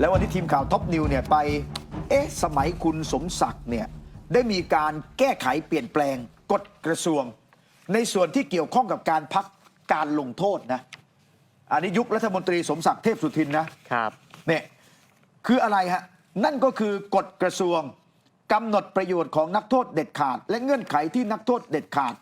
แล้ววันนี้ทีมข่าวท็อปนิวเนี่ยไป เอ๊ะ สมัยคุณสมศักดิ์เนี่ยได้มีการแก้ไขเปลี่ยนแปลงกฎกระทรวง ในส่วนที่เกี่ยวข้องกับการพักการลงโทษนะ อันนี้ยุครัฐมนตรีสมศักดิ์เทพสุทินนะครับเนี่ยคืออะไรฮะ นั่นก็คือกฎกระทรวงกำหนดประโยชน์ของนักโทษเด็ดขาด และเงื่อนไขที่นักโทษเด็ดขาด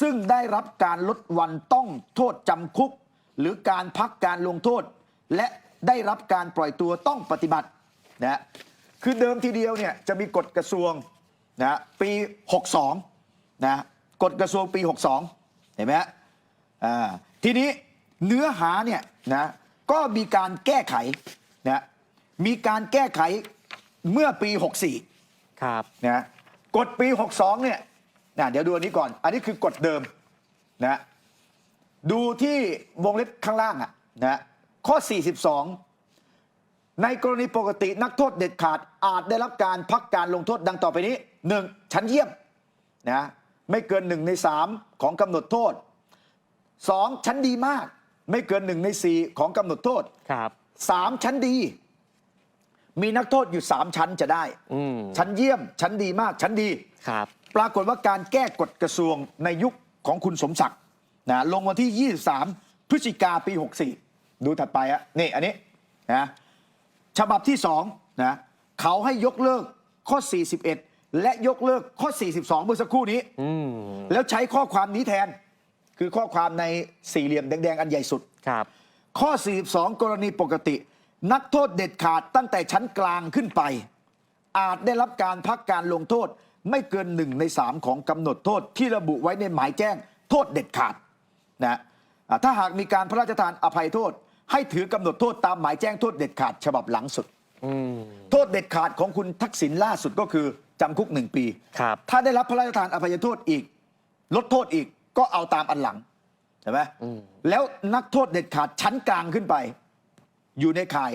ซึ่งได้รับการลดวันต้องโทษจำคุก หรือการพักการลงโทษ และ ได้รับการปล่อยตัวต้องปฏิบัตินะคือเดิมทีเดียวเนี่ยจะมีกฎกระทรวงนะปี 62นะกฎกระทรวงปี 62 เห็นไหมฮะอ่าทีนี้เนื้อหาเนี่ยนะก็มีการแก้ไขนะมีการแก้ไขเมื่อปี 64 ครับนะกฎปี 62 เนี่ยนะเดี๋ยวดูอันนี้ก่อน อันนี้คือกฎเดิมนะดูที่วงเล็บข้างล่างอะนะ ข้อ 42 ในกรณีปกตินักโทษเด็ดขาดอาจได้รับการพักการลงโทษดังต่อไปนี้ 1. ชั้นเยี่ยมนะไม่เกิน 1 ใน 3 ของกำหนดโทษ 2. ชั้นดีมาก ไม่เกิน 1 ใน 4 ของกำหนดโทษครับ3ชั้นดี มีนักโทษอยู่ 3 ชั้นจะได้ อืมชั้นเยี่ยม ชั้นดีมาก ชั้นดี ครับ ปรากฏว่าการแก้กฎกระทรวงในยุคของคุณสมศักดิ์นะลงวันที่ 23 พฤศจิกาปี 64 ดูถัดไปฮะนี่อันนี้นะฉบับที่2นะเขาให้ยกเลิกข้อ 41 และยกเลิกข้อ 42 เมื่อสักครู่นี้อืมแล้วใช้ข้อความนี้แทน คือข้อความในสี่เหลี่ยมแดงๆ อันใหญ่สุดครับ ข้อ 42 กรณีปกติ นักโทษเด็ดขาดตั้งแต่ชั้นกลางขึ้นไป อาจได้รับการพักการลงโทษไม่เกินหนึ่งใน3ของกำหนดโทษที่ระบุไว้ในหมายแจ้งโทษเด็ดขาดนะอ่าถ้าหากมีการพระราชทานอภัยโทษ ให้ถือกำหนดโทษตามหมายแจ้งโทษเด็ดขาดฉบับหลังสุด อืม โทษเด็ดขาดของคุณทักษิณล่าสุดก็คือจำคุกหนึ่งปี ครับ ถ้าได้รับพระราชทานอภัยโทษอีก ลดโทษอีกก็เอาตามอันหลังใช่ไหมอืม แล้วนักโทษเด็ดขาดชั้นกลางขึ้นไป อยู่ในข่าย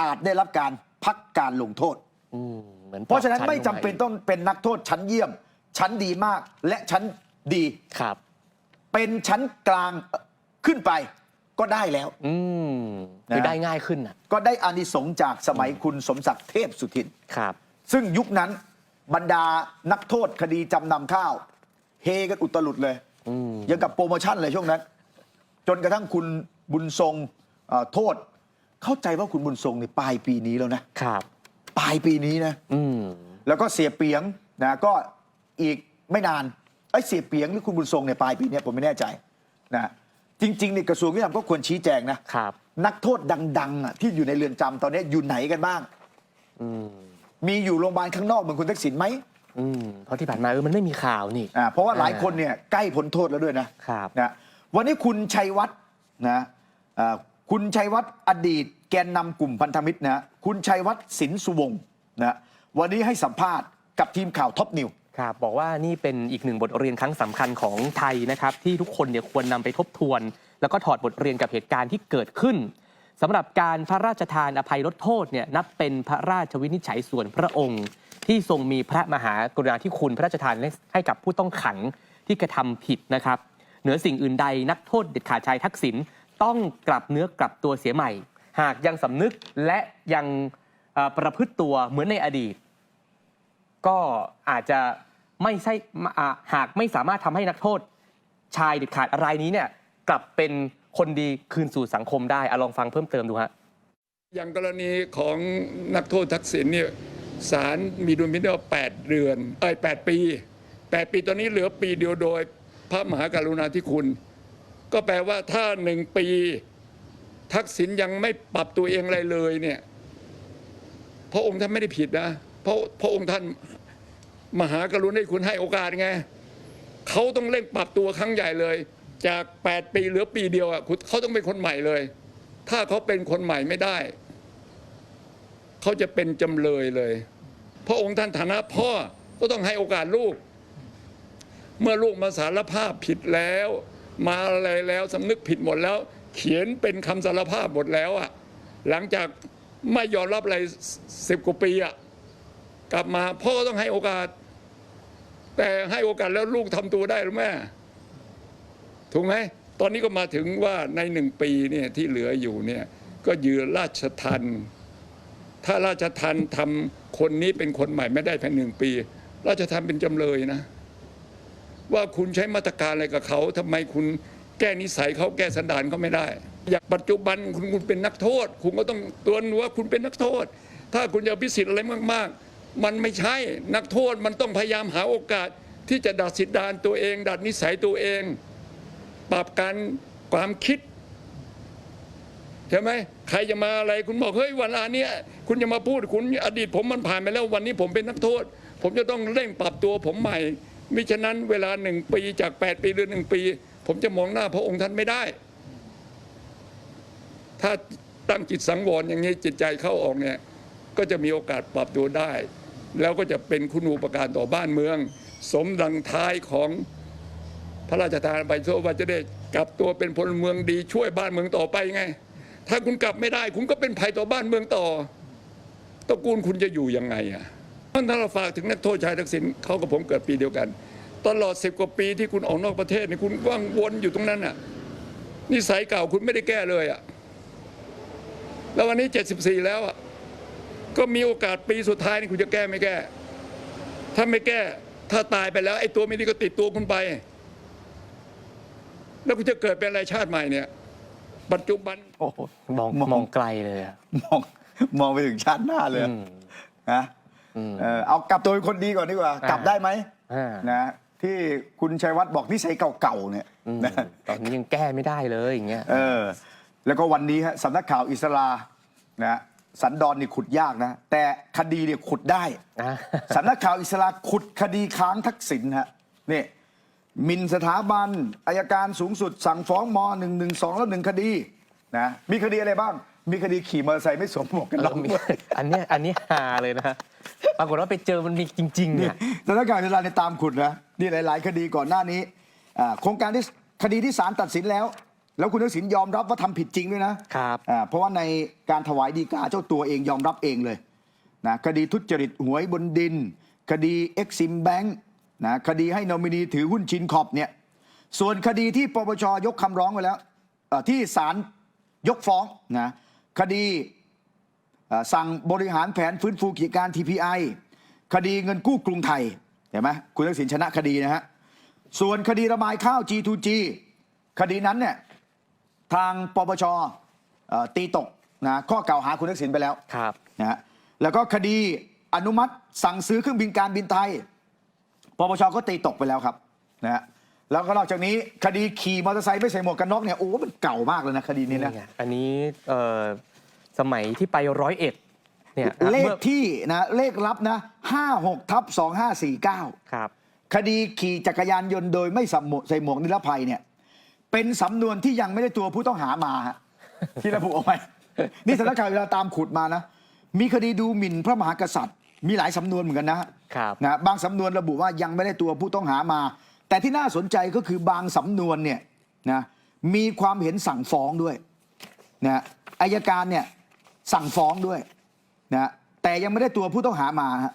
อาจได้รับการพักการลงโทษ อืมเหมือนเพราะฉะนั้นปบไม่จำเป็นต้องเป็นนักโทษชั้นเยี่ยม ชั้นดีมากและชั้นดีครับ เป็นชั้นกลางขึ้นไป ก็ได้แล้ว อืมคือนะได้ง่ายขึ้นอะก็ได้อานิสงส์จากสมัยคุณสมศักดิ์เทพสุทิน ครับ ซึ่งยุคนั้นบรรดานักโทษคดีจำนำข้าว เฮกันอุตลุดเลยอืม ยังกับโปรโมชั่นเลยช่วงนั้น จนกระทั่งคุณบุญทรงเอ่อโทษ เข้าใจว่าคุณบุญทรงในปลายปีนี้แล้วนะครับ ปลายปีนี้นะ อืม แล้วก็เสียเปียงนะก็อีกไม่นานไอ้ยเสียเปียงหรือคุณบุญทรงในยปลายปีเนี้ยผมไม่แน่ใจนะ จริงๆในกระทรวงยุติธรรมก็ควรชี้แจงนะครับ นักโทษดังๆอะที่อยู่ในเรือนจำตอนนี้อยู่ไหนกันบ้าง อืมมีอยู่โรงพยาบาลข้างนอกเหมือนคุณทักษิณไหมอืมเพราะที่ผ่านมาเออมันไม่มีข่าวนี่ อ่าเพราะว่าหลายคนเนี่ยใกล้พ้นโทษแล้วด้วยนะครับ นะวันนี้คุณชัยวัฒน์นะอ่าคุณชัยวัฒน์อดีต แกนนำกลุ่มพันธมิตรนะคุณชัยวัฒน์สินสุวงศ์นะวันนี้ให้สัมภาษณ์กับทีมข่าวท็อปนิว ครับบอกว่านี่เป็นอีกหนึ่งบทเรียนครั้งสำคัญของไทยนะครับ ที่ทุกคนเนี่ยควรนำไปทบทวน แล้วก็ถอดบทเรียนกับเหตุการณ์ที่เกิดขึ้นสำหรับการพระราชทานอภัยลดโทษเนี่ยนับเป็นพระราชวินิจฉัยส่วนพระองค์ ที่ทรงมีพระมหากรุณาธิคุณพระราชทานให้กับผู้ต้องขังที่กระทำผิดนะครับ เหนือสิ่งอื่นใดนักโทษเด็ดขาดชายทักษิณต้องกลับเนื้อกลับตัวเสียใหม่ หากยังสำนึกและยังประพฤติตัวเหมือนในอดีต ก็อาจจะไม่ใช่หากไม่สามารถทำให้นักโทษ ชายเด็ดขาดรายนี้เนี่ยกลับเป็นคนดีคืนสู่สังคมได้อลองฟังเพิ่มเติมดูฮะอย่างกรณีของนักโทษทักษิณเนี่ยศาลมีดุลพินิจว่า8เดือนเอ้ย8ปี 8 ปีตอนนี้เหลือปีเดียวโดย พระมหากรุณาธิคุณ ก็แปลว่าถ้าหนึ่งปี ทักษิณยังไม่ปรับตัวเองอะไรเลยเนี่ยพระองค์ท่านไม่ได้ผิดนะ เพราะพระองค์ท่าน มหากรุณาธิคุณให้โอกาสไงเขาต้องเร่งปรับตัวครั้งใหญ่เลย จาก 8 ปีเหลือปีเดียวอะคุณเขาต้องเป็นคนใหม่เลย ถ้าเขาเป็นคนใหม่ไม่ได้เขาจะเป็นจำเลยเลย พระองค์ท่านฐานะพ่อก็ต้องให้โอกาสลูก เมื่อลูกมาสารภาพผิดแล้ว มาอะไรแล้วสำนึกผิดหมดแล้ว เขียนเป็นคำสารภาพหมดแล้วอะหลังจากไม่ยอมรับอะไรสิบกว่าปีอะกลับมาพ่อก็ต้องให้โอกาส แต่ให้โอกาสแล้วลูกทำตัวได้หรือไม่ถูกไหมตอนนี้ก็มาถึงว่าในหนึ่งปีเนี่ยที่เหลืออยู่เนี่ยก็ยืนราชทันถ้าราชทันทำคนนี้เป็นคนใหม่ไม่ได้ภายหนึ่งปี ราชทันเป็นจำเลยนะ ว่าคุณใช้มาตรการอะไรกับเขาทำไมคุณแก้นิสัยเขาแก้สันดานเขาไม่ได้ อย่างปัจจุบันคุณคุณเป็นนักโทษ คุณก็ต้องตัวนว่าคุณเป็นนักโทษ ถ้าคุณจะพิสิทธิ์อะไรมากๆ มันไม่ใช่นักโทษมันต้องพยายามหาโอกาสที่จะดัดสิทธิดานตัวเอง ดัดนิสัยตัวเอง ปรับการความคิดใช่ไหมใครจะมาอะไรคุณบอกเฮ้ยวันอันนี้คุณจะมาพูดคุณอดีตผมมันผ่านไปแล้ววันนี้ผมเป็นนักโทษ ผมจะต้องเร่งปรับตัวผมใหม่มิฉะนั้นเวลาหนึ่งปีจาก 8 ปีหรือหนึ่งปี ผมจะมองหน้าพระองค์ท่านไม่ได้ ถ้าตั้งจิตสังวรอย่างนี้จิตใจเข้าออกเนี่ยก็จะมีโอกาสปรับตัวได้ แล้วก็จะเป็นคุณูปการต่อบ้านเมือง สมดังท้ายของพระราชทานไปโซว่าจะได้กลับตัวเป็นพลเมืองดีช่วยบ้านเมืองต่อไปไง ถ้าคุณกลับไม่ได้ คุณก็เป็นภัยต่อบ้านเมืองต่อตระกูลคุณจะอยู่ยังไงอะถ้าเราฝากถึงนักโทษชายทักษิณเขากับผมเกิดปีเดียวกัน ตลอดสิบกว่าปีที่คุณออกนอกประเทศเนี่ยคุณว่างวนอยู่ตรงนั้นอะนิสัยเก่าคุณไม่ได้แก้เลยอะแล้ววันนี้เจ็ดสิบสี่แล้วอะ ก็มีโอกาสปีสุดท้ายนี่คุณจะแก้ไม่แก้ ถ้าไม่แก้ ถ้าตายไปแล้ว ไอ้ตัวไม่ดีก็ติดตัวคุณไป แล้วคุณจะเกิดเป็นอะไรชาติใหม่เนี่ย ปัจจุบัน โอ้โหมองมองมองไกลเลยอะมองมองไปถึงชาติหน้าเลยอืมนะอืม เออเอากลับตัวเป็นคนดีก่อนดีกว่า อ่ากลับได้ไหมอ่านะที่คุณชัยวัฒน์บอกนิสัยเก่าๆเนี่ยอืมนะตอนนี้ยังแก้ไม่ได้เลยอย่างเงี้ย เออแล้วก็วันนี้ฮะสำนักข่าวอิสรานะ สันดอนนี่ขุดยากนะ แต่คดีเนี่ยขุดได้นะสำนักข่าวอิสราขุดคดีค้างทักษิณฮะนี่หมินสถาบันอายการสูงสุด สั่งฟ้องม .112 แล้วหนึ่งคดีนะมีคดีอะไรบ้าง มีคดีขี่มอเตอร์ไซค์ไม่สวมหมวกกันน็เราอกมีด้วยอันเนี้ยอันนี้ฮาเลยนะปรากฏว่าไปเจอมันมีจริง ๆ เนี่ยสำนักข่าวอิสราในยตามขุดนะนี่หลาย ๆ คดีก่อนหน้านี้อ่าโครงการที่คดีที่ศาลตัดสินแล้ว แล้วคุณทักษิณยอมรับว่าทำผิดจริงด้วยนะครับอ่าเพราะว่าในการถวายดีกาเจ้าตัวเองยอมรับเองเลยนะคดีทุจริตหวยบนดิน คดีเอ็กซิมแบงค์นะคดีให้นอมินีถือหุ้นชินขอบเนี่ยส่วนคดีที่ปปชยกคำร้องไปแล้วเอ่อที่ศาลยกฟ้องนะคดีเอ่อสั่งบริหารแผนฟื้นฟูกิจการ TPI คดีเงินกู้กรุงไทยเห็นไหมคุณทักษิณชนะคดีนะฮะส่วนคดีระบายข้าว G2G คดีนั้นเนี่ย ทางปปชเอ่อตีตกนะข้อกล่าวหาคุณทักษิณไปแล้วครับนะฮะแล้วก็คดีอนุมัติสั่งซื้อเครื่องบินการบินไทยปปชก็ตีตกไปแล้วครับนะฮะแล้วก็นอกจากนี้คดีขี่มอเตอร์ไซค์ไม่ใส่หมวกกันน็อกเนี่ยโอ้มันเก่ามากเลยนะคดีนี้นะนี่ไงอันนี้เอ่อสมัยที่ไปร้อยเอ็ดเนี่ยเลขมื่อที่นะเลขรับนะ56ทับ2549ครับคดีขี่จักรยานยนต์โดยไม่ใส่หมวกใส่หมวกนิรภัยเนี่ย เป็นสำนวนที่ยังไม่ได้ตัวผู้ต้องหามาฮะที่ระบุเอาไว้ นี่สำนักข่าวเวลาตามขุดมานะ มีคดีดูหมิ่นพระมหากษัตริย์ มีหลายสำนวนเหมือนกันนะครับนะบางสำนวนระบุว่ายังไม่ได้ตัวผู้ต้องหามา แต่ที่น่าสนใจก็คือบางสำนวนเนี่ยนะมีความเห็นสั่งฟ้องด้วยนะอายการเนี่ยสั่งฟ้องด้วยนะแต่ยังไม่ได้ตัวผู้ต้องหามาฮะ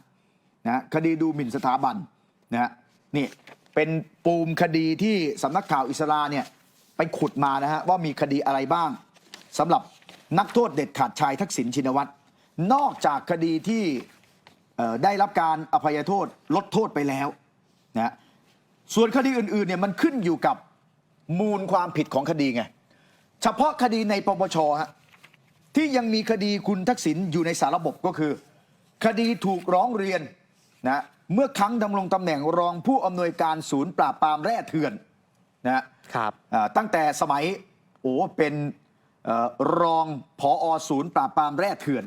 นะคดีดูหมิ่นสถาบันนะฮะนี่เป็นปูมคดีที่สำนักข่าวอิสราเนี่ย ไปขุดมานะฮะว่ามีคดีอะไรบ้างสำหรับนักโทษเด็ดขาดชายทักษิณชินวัตรนอกจากคดีที่ได้รับการอภัยโทษลดโทษไปแล้วนะฮะส่วนคดีอื่นๆเนี่ยมันขึ้นอยู่กับมูลความผิดของคดีไงเฉพาะคดีในปปชฮะที่ยังมีคดีคุณทักษิณอยู่ในสารระบบก็คือ คดีถูกร้องเรียนนะเมื่อครั้งดำรงตำแหน่งรองผู้อำนวยการศูนย์ปราบปรามแร่เถื่อน นะครับอ่าตั้งแต่สมัยโอ้เป็นเอ่อรองผอศูนย์ปราบปรามแร่เถื่อน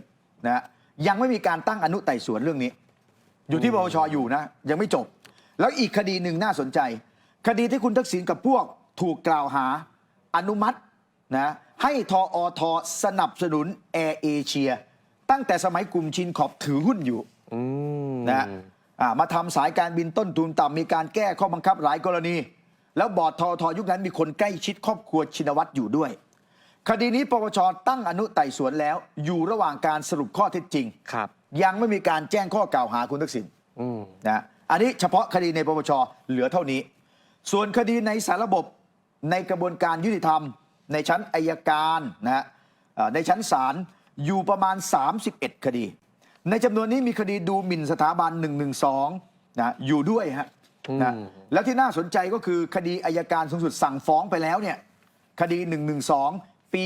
นะยังไม่มีการตั้งอนุไต่สวนเรื่องนี้ อยู่ที่ปปชอยู่นะ ยังไม่จบ แล้วอีกคดีหนึ่งน่าสนใจ คดีที่คุณทักษิณกับพวกถูกกล่าวหาอนุมัตินะให้ทออทสนับสนุนแอร์เอเชียตั้งแต่สมัยกลุ่มชินขอบถือหุ้นอยู่อืมนะอ่ามาทำสายการบินต้นทุนต่ำมีการแก้ข้อบังคับหลายกรณี แล้วบอร์ดทอทยุคนั้นมีคนใกล้ชิดครอบครัวชินวัตรอยู่ด้วย คดีนี้ปปชตั้งอนุไต่สวนแล้ว อยู่ระหว่างการสรุปข้อเท็จจริง ครับ ยังไม่มีการแจ้งข้อกล่าวหาคุณทักษิณอืมนะอันนี้เฉพาะคดีในปปชเหลือเท่านี้ ส่วนคดีในสารระบบในกระบวนการยุติธรรม ในชั้นอายการนะฮะเอ่อในชั้นศาลอยู่ประมาณ 31 คดี ในจำนวนนี้มีคดีดูหมิ่นสถาบัน 112นะอยู่ด้วยฮะ นะอืมแล้วที่น่าสนใจก็คือคดีอายการสูงสุดสั่งฟ้องไปแล้วเนี่ยคดี 112 ปี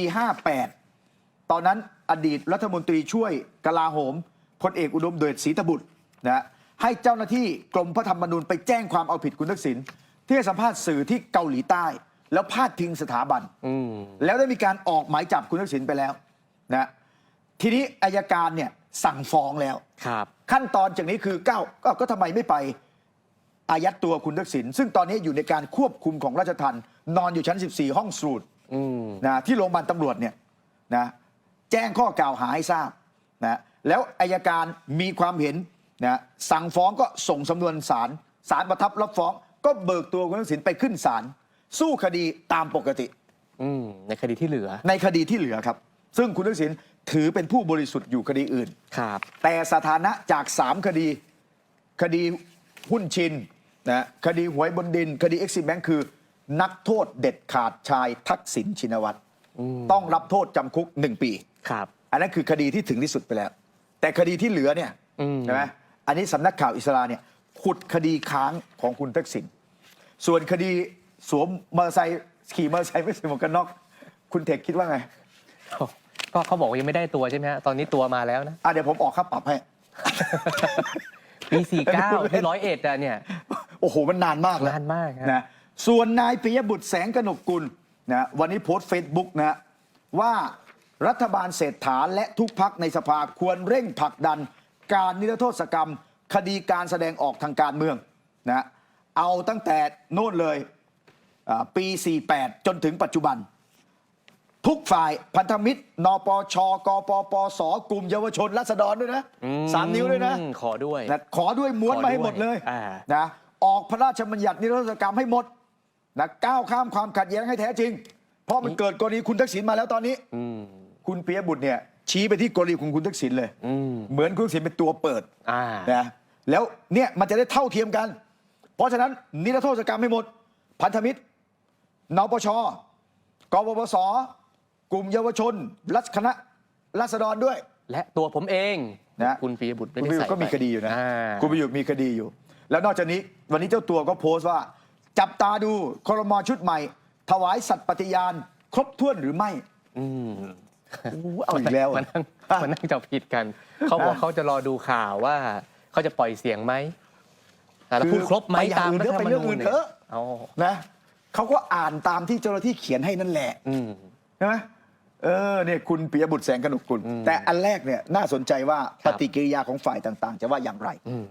58 ตอนนั้นอดีตรัฐมนตรีช่วยกลาโหมพลเอกอุดมเดชศรีตบุตรนะให้เจ้าหน้าที่กรมพระธรรมนูญไปแจ้งความเอาผิดคุณทักษิณที่ให้สัมภาษณ์สื่อที่เกาหลีใต้ แล้วพาดพิงสถาบันอืมแล้วได้มีการออกหมายจับคุณทักษิณไปแล้วนะทีนี้อายการเนี่ยสั่งฟ้องแล้วครับ ขั้นตอนจากนี้คือก้าวก็ก็ทำไมไม่ไป อายัดตัวคุณทักษิณซึ่งตอนนี้อยู่ในการควบคุมของราชทัณฑ์นอนอยู่ชั้น 14 ห้องสูตรอืมนะที่โรงพยาบาลตำรวจเนี่ยนะแจ้งข้อกล่าวหาให้ทราบนะแล้วอายการมีความเห็นนะสั่งฟ้องก็ส่งสำนวนศาลศาลประทับรับฟ้อง ก็เบิกตัวคุณทักษิณไปขึ้นศาลสู้คดีตามปกติอืมในคดีที่เหลือ ในคดีที่เหลือครับ ซึ่งคุณทักษิณถือเป็นผู้บริสุทธิ์อยู่คดีอื่นครับ แต่สถานะจาก 3 คดี คดีหุ้นชิน นะคดีหวยบนดิน คดีเอ็กซิแบงคือ นักโทษเด็ดขาดชายทักษิณชินวัตรต้องรับโทษจำคุก1ปีครับ อันนั้นคือคดีที่ถึงที่สุดไปแล้ว แต่คดีที่เหลือเนี่ยอืมใช่ไหมอันนี้สำนักข่าวอิสราเนี่ยขุดคดีค้างของคุณทักษิณส่วนคดีสวมมอเตอร์ไซค์ขี่มอเตอร์ไซค์ไม่ใส่หมวกกันน็อก คุณเทคคิดว่าไงก็เขาบอกว่ายังไม่ได้ตัวใช่ไหมฮะตอนนี้ตัวมาแล้วนะอะเดี๋ยวผมออกค่าปรับให้ปี49ที่ร้อยเอ็ดอะเนี่ย โอ้โหมันนานมากแล้วนานมากฮะ นะส่วนนายปิยบุตรแสงกนกกุลนะวันนี้โพสต์เฟซบุ๊กนะว่ารัฐบาลเศรษฐาและทุกพักในสภาควรเร่งผลักดัน การนิรโทษกรรม คดีการแสดงออกทางการเมืองนะเอาตั้งแต่โน่นเลยอ่าปี 48 จนถึงปัจจุบัน ทุกฝ่ายพันธมิตร นปชกปปสกลุ่มเยาวชนรัษฎรด้วยนะอืมสามนิ้วด้วยนะ ขอด้วย นะขอด้วยม้วนขอมาให้ด้วยหมดเลยอ่านะ ออกพระราชบัญญัตินิรโทษกรรมให้หมดนะก้าวข้ามความขัดแย้งให้แท้จริง เพราะมันเกิดกรณีคุณทักษิณมาแล้วตอนนี้อืมคุณเปียบุตรเนี่ย ชี้ไปที่กรณีของคุณทักษิณเลยอืมเหมือนคุณทักษิณเป็นตัวเปิดอ่านะแล้วเนี่ยมันจะได้เท่าเทียมกัน เพราะฉะนั้นนิรโทษกรรมให้หมด พันธมิตรนปชกปปสกลุ่มเยาวชน รัฐคณะรัษฎรด้วย และตัวผมเองนะคุณปียบุตรไม่คุณได้ประยุทใส่ธ์ก็มีไปคดีอยู่นะาคุณประยุทธ์มีคดีอยู่ แล้วนอกจากนี้วันนี้เจ้าตัวก็โพสต์ว่า จับตาดูครมชุดใหม่ ถวายสัตย์ปฏิญาณ ครบถ้วนหรือไม่อืมอู้เอาอีกแล้ว มาอะนั่งมานั่งจับผิดกัน เขาบอกเขาจะรอดูข่าวว่าเขาจะปล่อยเสียงไหมอะแล้วพูดครบไหมไปอย่าตามงอื่นรัฐเถอะธรไปรมเรื่องนูอื่ญนเนี่เถยอะ เอานะเขาก็อ่านตามที่เจ้าหน้าที่เขียนให้นั่นแหละ อืม ใช่ไหมเออเนี่ยคุณปิยบุตรแสงกนกกุลแต่อันแรกเนี่ยน่าสนใจว่าครัปบฏิกิริยาของฝ่ายต่าง ๆ จะว่าอย่างไร อืม